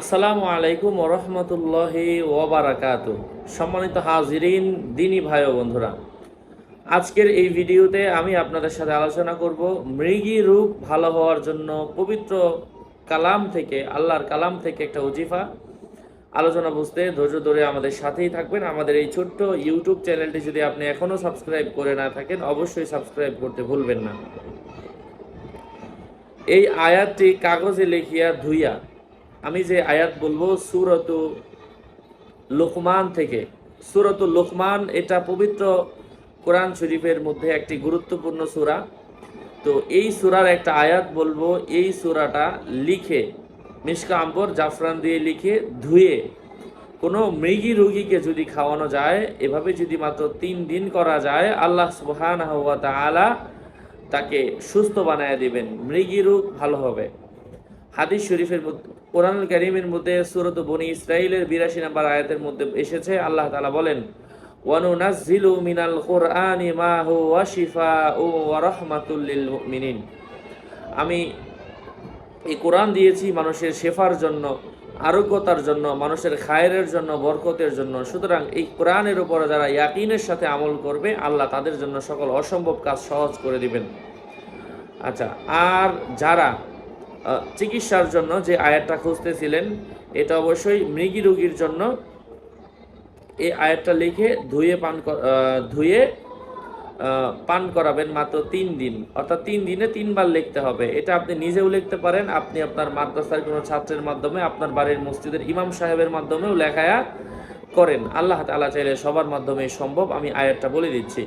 আসসালামু আলাইকুম ওরহমতুল্লাহি ওবারাকাত সম্মানিত হাজিরিন, দিনী ভাই বন্ধুরা, আজকের এই ভিডিওতে আমি আপনাদের সাথে আলোচনা করব মৃগী রূপ ভালো হওয়ার জন্য পবিত্র কালাম থেকে, আল্লাহর কালাম থেকে একটা উজিফা আলোচনা বুঝতে ধৈর্য ধরে আমাদের সাথেই থাকবেন। আমাদের এই ছোট্ট ইউটিউব চ্যানেলটি যদি আপনি এখনও সাবস্ক্রাইব করে না থাকেন, অবশ্যই সাবস্ক্রাইব করতে ভুলবেন না। এই আয়াতটি কাগজে লিখিয়া ধুইয়া আমি যে আয়াত বলব, সুরত লোকমান থেকে। সুরত লোকমান, এটা পবিত্র কোরআন শরীফের মধ্যে একটি গুরুত্বপূর্ণ সূরা। তো এই সূরার একটা আয়াত বলব, এই সূরাটা লিখে মিসকা আম্বর জাফরান দিয়ে লিখে ধুয়ে, কোনো মৃগী রোগীকে যদি খাওয়ানো যায়, এভাবে যদি মাত্র তিন দিন করা যায়, আল্লাহ সুবহানাহু ওয়া তাআলা তাকে সুস্থ বানায় দিবেন। মৃগী রোগ ভালো হবে। হাদিস শরীফের মধ্যে কোরআনুল কারীমের মধ্যে সুরত বনি ইসরাইলের বিরাশি নম্বর আয়াতের মধ্যে এসেছে, আল্লাহ তালা বলেন, ওয়ানুনাজ্জিলু মিনাল কুরআনি মা হুয়া শিফাউ ওয়া রাহমাতুল লিল মুমিনিন। আমি এই কোরআন দিয়েছি মানুষের শেফার জন্য, আরোগ্যতার জন্য, মানুষের খায়ের জন্য, বরকতের জন্য। সুতরাং এই কোরআনের উপর যারা ইয়াকিনের সাথে আমল করবে, আল্লাহ তাদের জন্য সকল অসম্ভব কাজ সহজ করে দিবেন। আচ্ছা আর যারা চিকিৎসার জন্য যে আয়াতটা খুঁজতেছিলেন, এটা অবশ্যই মৃগী রোগীর জন্য এই আয়াতটা লিখে ধুয়ে পান ধুয়ে পান করাবেন মাত্র তিন দিন। অর্থাৎ তিন দিনে তিনবার লিখতে হবে। এটা আপনি নিজেও লিখতে পারেন। আপনি আপনার মাদ্রাসার কোনো ছাত্রের মাধ্যমে, আপনার বাড়ির মসজিদের ইমাম সাহেবের মাধ্যমেও লেখায়া করেন। আল্লাহ তাআলা চাইলে সবার মাধ্যমে সম্ভব। আমি আয়াতটা বলে দিচ্ছি।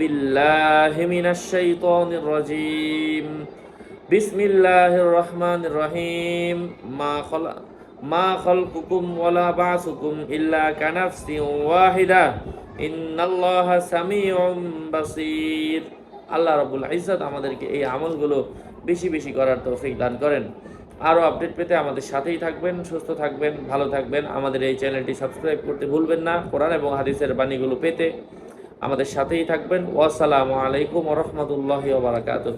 বিল্লাহি বিসমিল্লাহির রহমানির রহিম মা খলা মা খলকুকুম ইল্লা কানাফসিন ওয়াহিদা। আল্লাহ রাব্বুল ইজ্জত আমাদেরকে এই আমলগুলো বেশি বেশি করার তৌফিক দান করেন। আরও আপডেট পেতে আমাদের সাথেই থাকবেন, সুস্থ থাকবেন, ভালো থাকবেন। আমাদের এই চ্যানেলটি সাবস্ক্রাইব করতে ভুলবেন না, কোরআন এবং হাদিসের বাণীগুলো পেতে আমাদের সাথেই থাকবেন। ওয়াসসালামু আলাইকুম ওরহমতুল্লাহি ওবরাকাতুহ